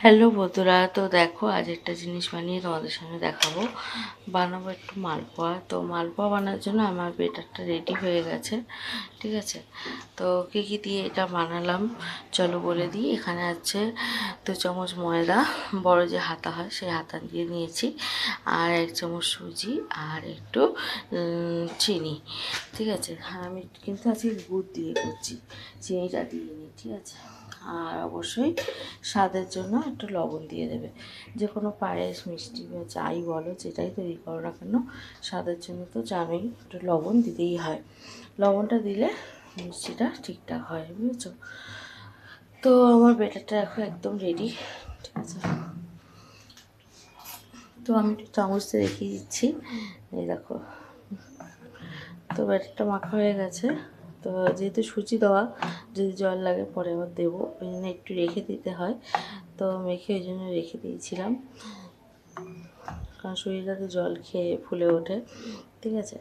Hello বন্ধুরা, তো দেখো আজ একটা জিনিস বানিয়ে তোমাদের সামনে দেখাবো। বানাবো একটু মালপোয়া। তো মালপোয়া বানার জন্য আমার বেটারটা রেডি হয়ে গেছে, ঠিক আছে? তো কী কী দিয়ে এটা বানালাম, চলো বলে দিই। এখানে আছে দু চামচ ময়দা, বড় যে হাতা হয় সেই হাতা দিয়ে নিয়েছি, আর এক চামচ সুজি, আর একটু চিনি, ঠিক আছে? আমি কিন্তু আজকে গুড় দিয়ে করছি, চিনিটা দিয়ে নিই, ঠিক আছে? আর অবশ্যই স্বাদের জন্য একটু লবণ দিয়ে দেবে। যে কোনো পায়েস, মিষ্টি বা যাই বলো, যেটাই তৈরি করো না কেন, স্বাদের জন্য তো জানোই একটু লবণ দিতেই হয়। লবণটা দিলে মিষ্টিটা ঠিকঠাক হয়, বুঝেছ? তো আমার বেটারটা এখন একদম রেডি ঠিক আছে? তো আমি একটু চামচতে দেখিয়ে দিচ্ছি। এই দেখো, তো ব্যাটারটা মাখা হয়ে গেছে। তো যেহেতু সুজি দেওয়া, যদি জল লাগে পরে আবার দেবো। ওই জন্য একটু রেখে দিতে হয়। তো মেখে ওই জন্য রেখে দিয়েছিলাম। কারণ সুজিটাতে জল খেয়ে ফুলে ওঠে। ঠিক আছে?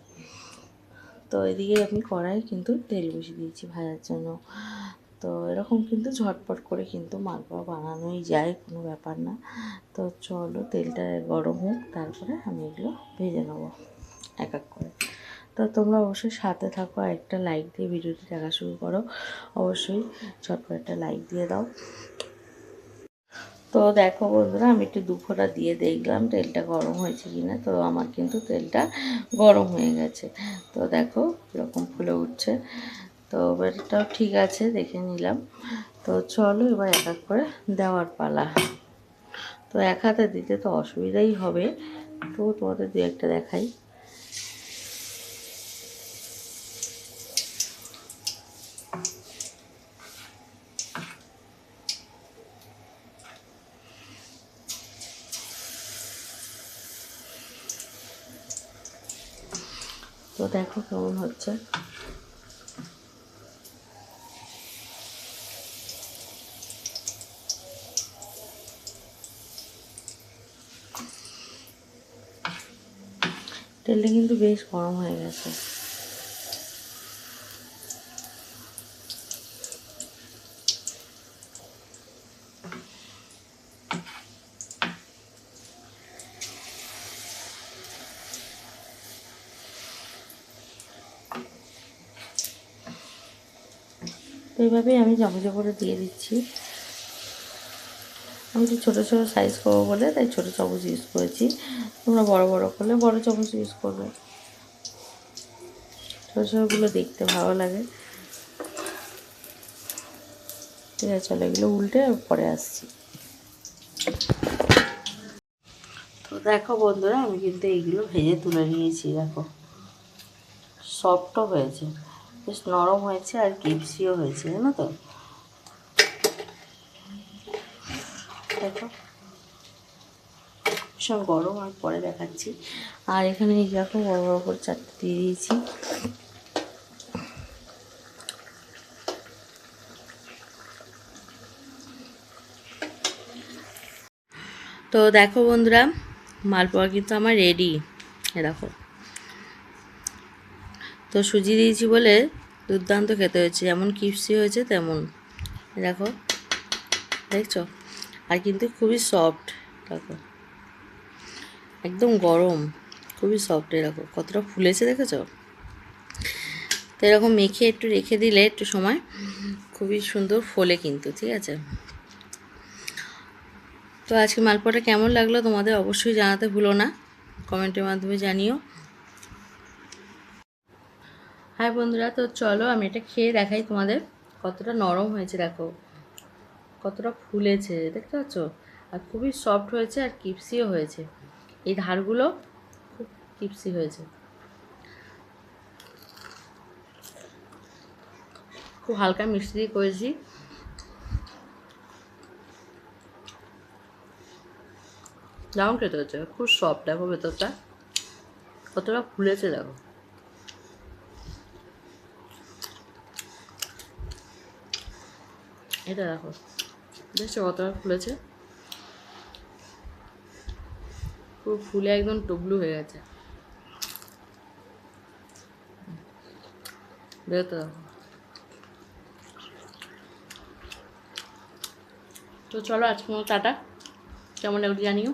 তো এদিকে আমি কড়াই কিন্তু তেল বসিয়ে দিয়েছি ভাজার জন্য। তো এরকম কিন্তু ঝটপট করে কিন্তু মালপোয়া বানানোই যায়, কোনো ব্যাপার না। তো চলো তেলটা গরম হোক, তারপরে আমি এগুলো ভেজে নেব। এক এক করে। তো তোমরা অবশ্যই সাথে থাকো আর একটা লাইক দিয়ে ভিডিওটি দেখা শুরু করো। অবশ্যই ঝটপট একটা লাইক দিয়ে দাও। তো দেখো বন্ধুরা, আমি একটু দুফোটা দিয়ে দেখলাম, তেলটা গরম হয়েছে কিনা। তো আমার কিন্তু তেলটা গরম হয়ে গেছে। তো দেখো এরকম ফুলে উঠছে। তো এটাও ঠিক আছে, দেখে নিলাম। তো চলো এবার এক এক করে দেওয়ার পালা। তো এক হাতে দিতে তো অসুবিধাই হবে। তো তোমাদের দু একটা দেখাই। তো দেখো কেমন হচ্ছে। তেলটা কিন্তু বেশ গরম হয়ে গেছে। তো এইভাবেই আমি চামচে করে দিয়ে দিচ্ছি। আমি তো ছোটো ছোটো সাইজ করব বলে তাই ছোটো চামচ ইউজ করেছি। তোমরা বড় বড় করলে বড় চামচ ইউজ করবে। ছোটো ছোটোগুলো দেখতে ভালো লাগে। ঠিক আছে, চলো এগুলো উল্টে পরে আসছি। তো দেখো বন্ধুরা, আমি কিন্তু এইগুলো ভেজে তুলে নিয়েছি, দেখো। সফটও হয়েছে। বেশ নরম হয়েছে আর কিপসিও হয়েছে, জানো তো? দেখো। ভীষণ গরম, আর পরে দেখাচ্ছি। আর এখানে দেখো, বড় বড় করে চারটে দিয়ে দিয়েছি। তো দেখো বন্ধুরা, মালপোয়া কিন্তু আমার রেডি দেখো। তো সুজি দিয়েছি বলে দুর্দান্ত খেতে হয়েছে। যেমন কিপসি হয়েছে, তেমন। দেখো, দেখছ? আর কিন্তু খুবই সফট দেখো। একদম গরম, খুবই সফট এরকম কতটা ফুলেছে দেখেছ? তো এরকম মেখে একটু রেখে দিলে একটু সময়, খুবই সুন্দর ফোলে কিন্তু, ঠিক আছে? তো আজকে মালপোয়াটা কেমন লাগল তোমাদের অবশ্যই জানাতে ভুলো না। কমেন্টের মাধ্যমে জানিও। হাই বন্ধুরা, তো চলো আমি এটা খেয়ে দেখাই তোমাদের। কতটা নরম হয়েছে, দেখো। কতটা ফুলেছে, দেখতে পাচ্ছ? আর খুবই সফট হয়েছে আর কিপসিও হয়েছে। এই ধারগুলো খুব কিপসি হয়েছে। খুব হালকা মিষ্টি দিয়ে করেছি। দারুণ খেতে হচ্ছে খুব সফট দেখো ভেতরটা। কতটা ফুলেছে, দেখো। এটা দেখো। দেখছ কতটা ফুলেছে। পুরো ফুলে একদম টবলু হয়ে গেছে। দেখো তো চলো আজকে টাটা। কেমন লাগল জানিও।